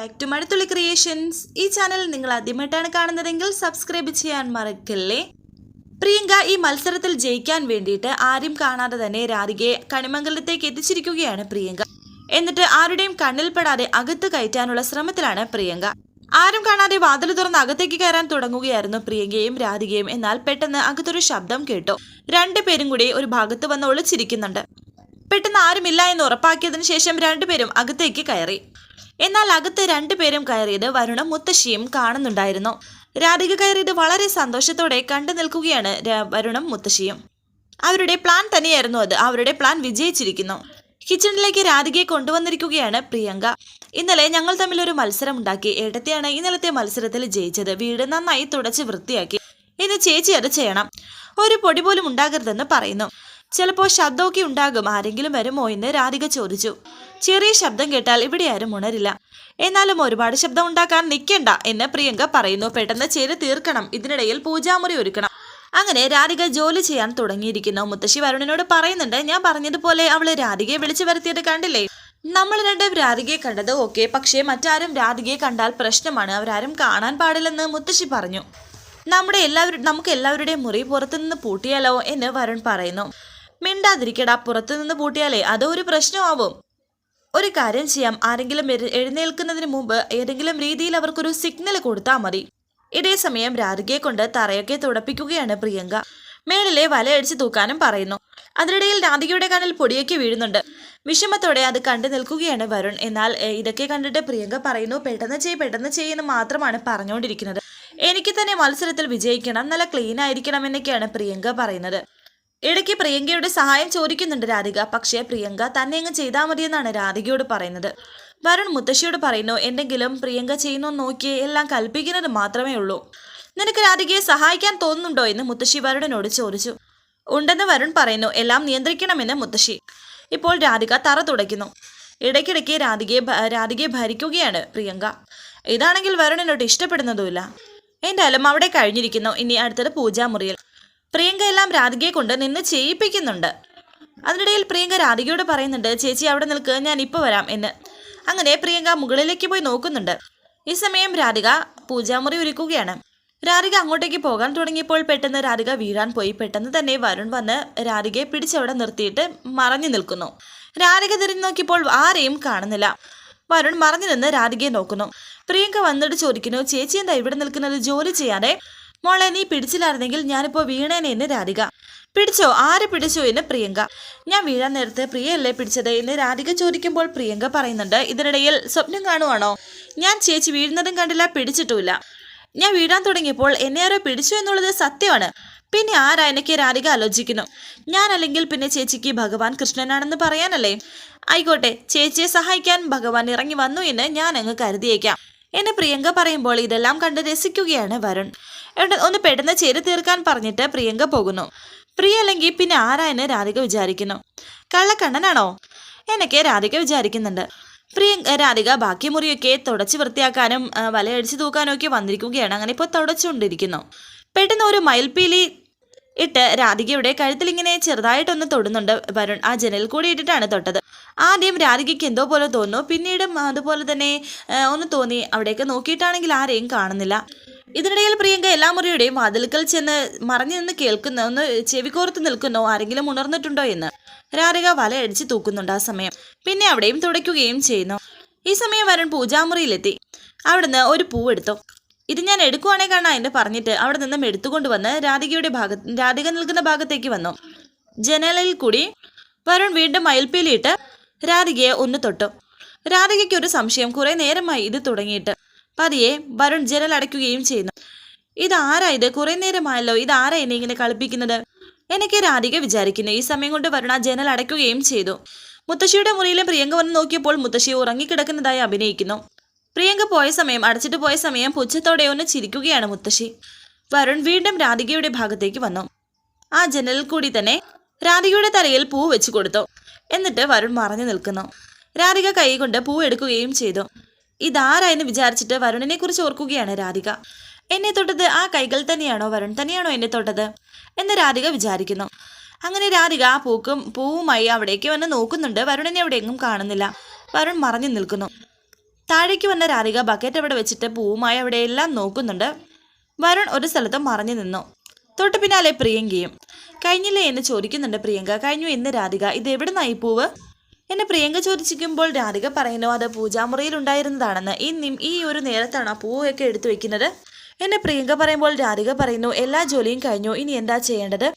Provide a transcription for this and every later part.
Back to Mazhathulli creations ഈ channel നിങ്ങൾ ആദ്യമായിട്ടാണ് കാണുന്നതെങ്കിൽ സബ്സ്ക്രൈബ് ചെയ്യാൻ മറക്കല്ലേ? പ്രിയങ്ക ഈ മത്സരത്തിൽ ജയിക്കാൻ വേണ്ടിയിട്ട് ആരും കാണാതെ തന്നെ രാധികയെ കണിമംഗലത്തേക്ക് എത്തിച്ചിരിക്കുകയാണ് പ്രിയങ്ക. എന്നിട്ട് ആരുടെയും കണ്ണിൽപ്പെടാതെ അകത്ത് കയറ്റാനുള്ള ശ്രമത്തിലാണ് പ്രിയങ്ക. ആരും കാണാതെ വാതിൽ തുറന്ന് അകത്തേക്ക് കയറാൻ തുടങ്ങുകയായിരുന്നു പ്രിയങ്കയും രാധികയും. എന്നാൽ പെട്ടെന്ന് അകത്തൊരു ശബ്ദം കേട്ടു. രണ്ടുപേരും കൂടി ഒരു ഭാഗത്ത് വന്ന് ഒളിച്ചിരിക്കുന്നുണ്ട്. പെട്ടെന്ന് ആരുമില്ല എന്ന് ഉറപ്പാക്കിയതിനു ശേഷം രണ്ടുപേരും അകത്തേക്ക് കയറി. എന്നാൽ അകത്ത് രണ്ടുപേരും കയറിയത് വരുണും മുത്തശ്ശിയും കാണുന്നുണ്ടായിരുന്നു. രാധിക കയറിയത് വളരെ സന്തോഷത്തോടെ കണ്ടു നിൽക്കുകയാണ് വരുണും മുത്തശ്ശിയും. അവരുടെ പ്ലാൻ തന്നെയായിരുന്നു അത്. അവരുടെ പ്ലാൻ വിജയിച്ചിരിക്കുന്നു. കിച്ചണിലേക്ക് രാധികയെ കൊണ്ടുവന്നിരിക്കുകയാണ് പ്രിയങ്ക. ഇന്നലെ ഞങ്ങൾ തമ്മിൽ ഒരു മത്സരം ഉണ്ടാക്കി. ഏട്ടത്തെയാണ് ഇന്നലത്തെ മത്സരത്തിൽ ജയിച്ചത്. വീട് നന്നായി തുടച്ച് വൃത്തിയാക്കി. ഇനി ചേച്ചി അത് ചെയ്യണം. ഒരു പൊടി പോലും ഉണ്ടാകരുതെന്ന് പറയുന്നു. ചിലപ്പോൾ ശബ്ദമൊക്കെ ഉണ്ടാകും. ആരെങ്കിലും വരുമോ എന്ന് രാധിക ചോദിച്ചു. ചെറിയ ശബ്ദം കേട്ടാൽ ഇവിടെ ആരും ഉണരില്ല. എന്നാലും ഒരുപാട് ശബ്ദം ഉണ്ടാക്കാൻ നിൽക്കണ്ട എന്ന് പ്രിയങ്ക പറയുന്നു. പെട്ടെന്ന് ചെറു തീർക്കണം. ഇതിനിടയിൽ പൂജാമുറി ഒരുക്കണം. അങ്ങനെ രാധിക ജോലി ചെയ്യാൻ തുടങ്ങിയിരിക്കുന്നു. മുത്തശ്ശി വരുണിനോട് പറയുന്നുണ്ട് ഞാൻ പറഞ്ഞതുപോലെ അവൾ രാധികയെ വിളിച്ചു വരുത്തിയത് കണ്ടില്ലേ? നമ്മൾ രണ്ടും രാധികയെ കണ്ടത് ഓക്കെ. പക്ഷേ മറ്റാരും രാധികയെ കണ്ടാൽ പ്രശ്നമാണ്. അവരാരും കാണാൻ പാടില്ലെന്ന് മുത്തശ്ശി പറഞ്ഞു. നമ്മുടെ എല്ലാവരും നമുക്ക് എല്ലാവരുടെയും മുറി പുറത്തുനിന്ന് പൂട്ടിയാലോ എന്ന് വരുൺ പറയുന്നു. മിണ്ടാതിരിക്കടാ. പുറത്തുനിന്ന് പൂട്ടിയാലേ അതൊരു പ്രശ്നമാവും. ഒരു കാര്യം ചെയ്യാം. ആരെങ്കിലും എഴുന്നേൽക്കുന്നതിന് മുമ്പ് ഏതെങ്കിലും രീതിയിൽ അവർക്കൊരു സിഗ്നൽ കൊടുത്താൽ മതി. ഇതേ സമയം രാധികയെ കൊണ്ട് തറയൊക്കെ തുടപ്പിക്കുകയാണ് പ്രിയങ്ക. മേളിലെ വലയടിച്ച് തൂക്കാനും പറയുന്നു. അതിനിടയിൽ രാധികയുടെ കണ്ണിൽ പൊടിയൊക്കെ വീഴുന്നുണ്ട്. വിഷമത്തോടെ അത് കണ്ടു നിൽക്കുകയാണ് വരുൺ. എന്നാൽ ഇതൊക്കെ കണ്ടിട്ട് പ്രിയങ്ക പറയുന്നു പെട്ടെന്ന് ചെയ്യ് പെട്ടെന്ന് ചെയ്യുന്നു മാത്രമാണ് പറഞ്ഞുകൊണ്ടിരിക്കുന്നത്. എനിക്ക് തന്നെ മത്സരത്തിൽ വിജയിക്കണം. നല്ല ക്ലീൻ ആയിരിക്കണം എന്നൊക്കെയാണ് പ്രിയങ്ക പറയുന്നത്. ഇടയ്ക്ക് പ്രിയങ്കയുടെ സഹായം ചോദിക്കുന്നുണ്ട് രാധിക. പക്ഷേ പ്രിയങ്ക തന്നെ അങ്ങ് ചെയ്താൽ മതിയെന്നാണ് രാധികയോട് പറയുന്നത്. വരുൺ മുത്തശ്ശിയോട് പറയുന്നു എന്തെങ്കിലും പ്രിയങ്ക ചെയ്യുന്നോ നോക്കിയേ എല്ലാം കൽപ്പിക്കുന്നത് മാത്രമേ ഉള്ളൂ. നിനക്ക് രാധികയെ സഹായിക്കാൻ തോന്നുന്നുണ്ടോ? എന്ന് മുത്തശ്ശി വരുണനോട് ചോദിച്ചു. ഉണ്ടെന്ന് വരുൺ പറയുന്നു. എല്ലാം നിയന്ത്രിക്കണമെന്ന് മുത്തശ്ശി. ഇപ്പോൾ രാധിക തറ തുടയ്ക്കുന്നു. ഇടയ്ക്കിടയ്ക്ക് രാധികയെ രാധികയെ ഭരിക്കുകയാണ് പ്രിയങ്ക. ഇതാണെങ്കിൽ വരുണിനോട് ഇഷ്ടപ്പെടുന്നതുമില്ല. എന്തായാലും അവിടെ കഴിഞ്ഞിരിക്കുന്നു. ഇനി അടുത്തത് പൂജാമുറിയിൽ. പ്രിയങ്ക എല്ലാം രാധികയെ കൊണ്ട് നിന്ന് ചെയ്യിപ്പിക്കുന്നുണ്ട്. അതിനിടയിൽ പ്രിയങ്ക രാധികയോട് പറയുന്നുണ്ട് ചേച്ചി അവിടെ നിൽക്കുക ഞാൻ ഇപ്പോൾ വരാം എന്ന്. അങ്ങനെ പ്രിയങ്ക മുകളിലേക്ക് പോയി നോക്കുന്നുണ്ട്. ഈ സമയം രാധിക പൂജാമുറി ഒരുക്കുകയാണ്. രാധിക അങ്ങോട്ടേക്ക് പോകാൻ തുടങ്ങിയപ്പോൾ പെട്ടെന്ന് രാധിക വീഴാൻ പോയി. പെട്ടെന്ന് തന്നെ വരുൺ വന്ന് രാധികയെ പിടിച്ചവിടെ നിർത്തിയിട്ട് മറഞ്ഞു നിൽക്കുന്നു. രാധിക തിരിഞ്ഞു നോക്കിയപ്പോൾ ആരെയും കാണുന്നില്ല. വരുൺ മറഞ്ഞു നിന്ന് രാധികയെ നോക്കുന്നു. പ്രിയങ്ക വന്നിട്ട് ചോദിക്കുന്നു ചേച്ചി എന്താ ഇവിടെ നിൽക്കുന്നത്? ജോലി ചെയ്യാതെ മോളെ നീ പിടിച്ചില്ലായിരുന്നെങ്കിൽ ഞാനിപ്പോ വീണേനെ എന്ന് രാധിക. പിടിച്ചോ? ആര് പിടിച്ചോ എന്ന് പ്രിയങ്ക. ഞാൻ വീഴാൻ നേരത്തെ പ്രിയയല്ലേ പിടിച്ചത് എന്ന് രാധിക ചോദിക്കുമ്പോൾ പ്രിയങ്ക പറയുന്നുണ്ട് ഇതിനിടയിൽ സ്വപ്നം കാണുവാണോ? ഞാൻ ചേച്ചി വീഴുന്നതും കണ്ടില്ല പിടിച്ചിട്ടുമില്ല. ഞാൻ വീഴാൻ തുടങ്ങിയപ്പോൾ എന്നെ ആരോ പിടിച്ചു എന്നുള്ളത് സത്യമാണ്. പിന്നെ ആരാ എനിക്ക് രാധിക ആലോചിക്കുന്നു. ഞാൻ അല്ലെങ്കിൽ പിന്നെ ചേച്ചിക്ക് ഭഗവാൻ കൃഷ്ണനാണെന്ന് പറയാനല്ലേ? ആയിക്കോട്ടെ ചേച്ചിയെ സഹായിക്കാൻ ഭഗവാൻ ഇറങ്ങി വന്നു എന്ന് ഞാൻ അങ്ങ് കരുതിയേക്കാം. എന്നെ പ്രിയങ്ക പറയുമ്പോൾ ഇതെല്ലാം കണ്ട് രസിക്കുകയാണ് വരുൺ. ഒന്ന് പെട്ടെന്ന് ചെയ്ത് തീർക്കാൻ പറഞ്ഞിട്ട് പ്രിയങ്ക പോകുന്നു. പ്രിയ അല്ലെങ്കിൽ പിന്നെ ആരാ എന്ന് രാധിക വിചാരിക്കുന്നു. കള്ളക്കണ്ണനാണോ? എന്നൊക്കെ രാധിക വിചാരിക്കുന്നുണ്ട്. പ്രിയ രാധിക ബാക്കി മുറിയൊക്കെ തുടച്ച് വൃത്തിയാക്കാനും വലയടിച്ച് തൂക്കാനും ഒക്കെ വന്നിരിക്കുകയാണ്. അങ്ങനെ ഇപ്പോൾ തുടച്ചുകൊണ്ടിരിക്കുന്നു. പെട്ടെന്ന് ഒരു മയിൽപ്പീലി ഇട്ട് രാധികയുടെ കഴുത്തിൽ ഇങ്ങനെ ചെറുതായിട്ടൊന്ന് തൊടുന്നുണ്ട്. വരുൺ ആ ജനൽ കൂടി ഇട്ടിട്ടാണ് തൊട്ടത്. ആദ്യം രാധികയ്ക്ക് എന്തോ പോലെ തോന്നുന്നു. പിന്നീടും അതുപോലെ തന്നെ ഒന്ന് തോന്നി. അവിടേക്ക് നോക്കിയിട്ടാണെങ്കിൽ ആരെയും കാണുന്നില്ല. ഇതിനിടയിൽ പ്രിയങ്ക എല്ലാ മുറിയുടെയും വാതിൽക്കൽ ചെന്ന് മറഞ്ഞു നിന്ന് കേൾക്കുന്ന ഒന്ന് ചെവികോർത്ത് നിൽക്കുന്നോ ആരെങ്കിലും ഉണർന്നിട്ടുണ്ടോ എന്ന് രാധിക വലയടിച്ച് തൂക്കുന്നുണ്ട് ആ സമയം. പിന്നെ അവിടെയും തുടയ്ക്കുകയും ചെയ്യുന്നു. ഈ സമയം വരുൺ പൂജാമുറിയിലെത്തി. അവിടുന്ന് ഒരു പൂവെടുത്തു ഇത് ഞാൻ എടുക്കുവാണേ കാണാ എന്ന് പറഞ്ഞിട്ട് അവിടെ നിന്നും എടുത്തുകൊണ്ട് വന്ന് രാധികയുടെ ഭാഗത്ത് രാധിക നിൽക്കുന്ന ഭാഗത്തേക്ക് വന്നു. ജനലിൽ കൂടി വരുൺ വീണ്ടും മയിൽപ്പീലിയിട്ട് രാധികയെ ഒന്ന് തൊട്ടു. രാധികയ്ക്ക് ഒരു സംശയം കുറെ നേരമായി ഇത് തുടങ്ങിയിട്ട്. പതിയെ വരുൺ ജനൽ അടയ്ക്കുകയും ചെയ്യുന്നു. ഇതാരാ ഇത് കുറെ നേരമായല്ലോ. ഇതാരാ എന്നെ ഇങ്ങനെ കളിപ്പിക്കുന്നത്? എനിക്ക് രാധിക വിചാരിക്കുന്നു. ഈ സമയം കൊണ്ട് വരുൺ ജനൽ അടയ്ക്കുകയും ചെയ്തു. മുത്തശ്ശിയുടെ മുറിയിലെ പ്രിയങ്ക വന്ന് നോക്കിയപ്പോൾ മുത്തശ്ശി ഉറങ്ങിക്കിടക്കുന്നതായി അഭിനയിക്കുന്നു. പ്രിയങ്ക പോയ സമയം അടച്ചിട്ട് പോയ സമയം പുച്ഛത്തോടെ ഒന്ന് ചിരിക്കുകയാണ് മുത്തശ്ശി. വരുൺ വീണ്ടും രാധികയുടെ ഭാഗത്തേക്ക് വന്നു. ആ ജനലിൽ കൂടി തന്നെ രാധികയുടെ തലയിൽ പൂ വെച്ചു കൊടുത്തു. എന്നിട്ട് വരുൺ മറഞ്ഞു നിൽക്കുന്നു. രാധിക കൈ കൊണ്ട് പൂ എടുക്കുകയും ചെയ്തു. ഇതാരാ എന്ന് വിചാരിച്ചിട്ട് വരുണിനെ കുറിച്ച് ഓർക്കുകയാണ് രാധിക. എന്നെ തൊട്ടത് ആ കൈകൾ തന്നെയാണോ വരുൺ? തന്നെയാണോ എന്നെ തൊട്ടത്? എന്ന് രാധിക വിചാരിക്കുന്നു. അങ്ങനെ രാധിക ആ പൂക്കും പൂവുമായി അവിടേക്ക് വന്ന് നോക്കുന്നുണ്ട്. വരുണിനെ എവിടെയെങ്കിലും കാണുന്നില്ല. വരുൺ മറഞ്ഞു നിൽക്കുന്നു. താഴേക്ക് വന്ന രാധിക ബക്കറ്റ് അവിടെ വെച്ചിട്ട് പൂവുമായി അവിടെ എല്ലാം നോക്കുന്നുണ്ട്. വരുൺ ഒരു സ്ഥലത്ത് മറഞ്ഞു നിന്നു. തൊട്ട് പിന്നാലെ പ്രിയങ്കയും. കഴിഞ്ഞില്ലേ? എന്ന് ചോദിക്കുന്നുണ്ട് പ്രിയങ്ക. കഴിഞ്ഞു എന്ന് രാധിക. ഇത് എവിടുന്നായി പൂവ്? എന്നെ പ്രിയങ്ക ചോദിച്ചിരിക്കുമ്പോൾ രാധിക പറയുന്നു അത് പൂജാമുറിയിൽ ഉണ്ടായിരുന്നതാണെന്ന് ഇന്നും ഈ ഒരു നേരത്താണ് പൂവൊക്കെ എടുത്തു വെക്കുന്നത്? എന്നെ പ്രിയങ്ക പറയുമ്പോൾ രാധിക പറയുന്നു എല്ലാ ജോലിയും കഴിഞ്ഞു. ഇനി എന്താ ചെയ്യേണ്ടത്?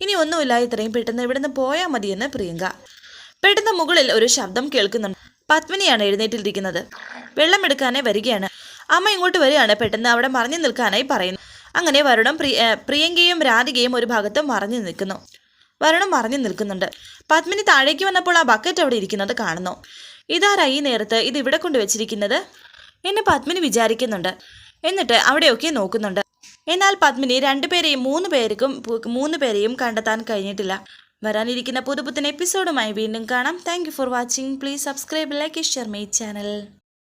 ഇനി ഒന്നുമില്ല. ഇത്രയും പെട്ടെന്ന് ഇവിടുന്ന് പോയാൽ മതിയെന്ന് പ്രിയങ്ക. പെട്ടെന്ന് മുകളിൽ ഒരു ശബ്ദം കേൾക്കുന്നുണ്ട്. പത്മിനിയാണ് എഴുന്നേറ്റിരിക്കുന്നത്. വെള്ളം എടുക്കാനായി വരികയാണ്. അമ്മ ഇങ്ങോട്ട് വരികയാണ്. പെട്ടെന്ന് അവിടെ മറിഞ്ഞു നിൽക്കാനായി പറയുന്നു. അങ്ങനെ വരുണം പ്രിയ പ്രിയങ്കയും രാധികയും ഒരു ഭാഗത്ത് മറഞ്ഞു നിൽക്കുന്നു. വരുണം മറിഞ്ഞു നിൽക്കുന്നുണ്ട്. പത്മിനി താഴേക്ക് വന്നപ്പോൾ ആ ബക്കറ്റ് അവിടെ ഇരിക്കുന്നത് കാണുന്നു. ഇതാരാ ഈ നേരത്ത് ഇത് ഇവിടെ കൊണ്ടുവച്ചിരിക്കുന്നത് എന്നെ പത്മിനി വിചാരിക്കുന്നുണ്ട്. എന്നിട്ട് അവിടെയൊക്കെ നോക്കുന്നുണ്ട്. എന്നാൽ പത്മിനി രണ്ടുപേരെയും മൂന്ന് പേർക്കും മൂന്ന് പേരെയും കണ്ടെത്താൻ കഴിഞ്ഞിട്ടില്ല. വരാനിരിക്കുന്ന പുതുപുത്തൻ എപ്പിസോഡുമായി വീണ്ടും കാണാം. Thank for watching please subscribe like share my channel